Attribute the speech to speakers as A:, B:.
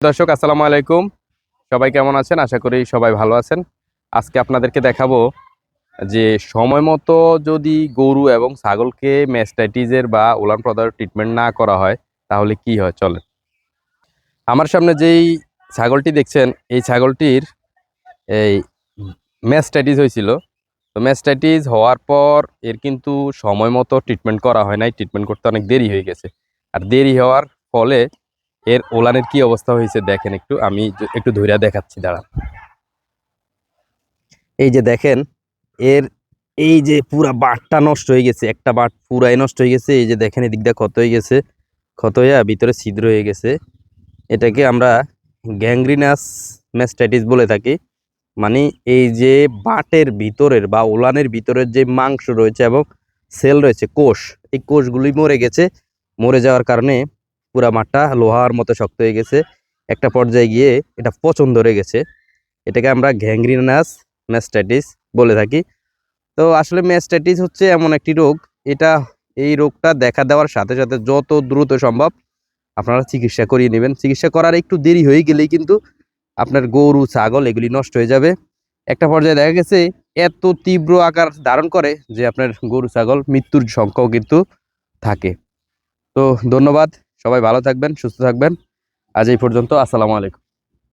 A: দর্শক, আসসালামু আলাইকুম। সবাই কেমন আছেন? আশা করি সবাই ভালো আছেন। আজকে আপনাদেরকে দেখাবো যে সময় মতো যদি গরু এবং ছাগলকে ম্যাস্টাইটিসের বা উলান প্রদার ট্রিটমেন্ট না করা হয়, তাহলে কি হয়? চলেন। আমার সামনে যেই ছাগলটি দেখছেন, এই ছাগলটির এই ম্যাস্টাইটিস হয়েছিল। তো ম্যাস্টাইটিস হওয়ার পর এর কিন্তু সময় মতো ট্রিটমেন্ট করা হয় নাই। ট্রিটমেন্ট করতে অনেক দেরি হয়ে গেছে। আর দেরি হওয়ার ফলে এর ওলানের কি অবস্থা হয়েছে দেখেন একটু, আমি একটু ধৈর্য দেখাচ্ছি, দাঁড়ান। এই যে দেখেন, এর এই যে পুরা বাটটা নষ্ট হয়ে গেছে, একটা বাট পুরাই নষ্ট হয়ে গেছে, এই যে দেখেন এদিক দিয়ে ক্ষত হয়ে গেছে, ক্ষত হয়ে ভিতরে ছিদ্র হয়ে গেছে। এটাকে আমরা গ্যাংগ্রিনাস ম্যাস্টাইটিস বলে থাকি। মানে এই যে বাটের ভিতরের বা ওলানের ভিতরের যে মাংস রয়েছে এবং সেল রয়েছে কোষ, এই কোষগুলি মরে গেছে। মরে যাওয়ার কারণে পুরা মাঠটা লোহার মতো শক্ত হয়ে গেছে। একটা পর্যায়ে গিয়ে এটা পচন ধরে গেছে। এটাকে আমরা গ্যাংগ্রিনাস ম্যাস্টাইটিস বলে থাকি। তো আসলে ম্যাস্টাইটিস হচ্ছে এমন একটি রোগ। এটা, এই রোগটা দেখা দেওয়ার সাথে সাথে যত দ্রুত সম্ভব আপনারা চিকিৎসা করিয়ে নেবেন। চিকিৎসা করার একটু দেরি হয়ে গেলেই কিন্তু আপনার গরু, ছাগল এগুলি নষ্ট হয়ে যাবে। একটা পর্যায়ে দেখা গেছে, এত তীব্র আকার ধারণ করে যে আপনার গরু, ছাগল মৃত্যুর সংখ্যাও কিন্তু থাকে। তো ধন্যবাদ। সবাই ভালো থাকবেন সুস্থ থাকবেন। আজ এই পর্যন্ত আসসালামু আলাইকুম।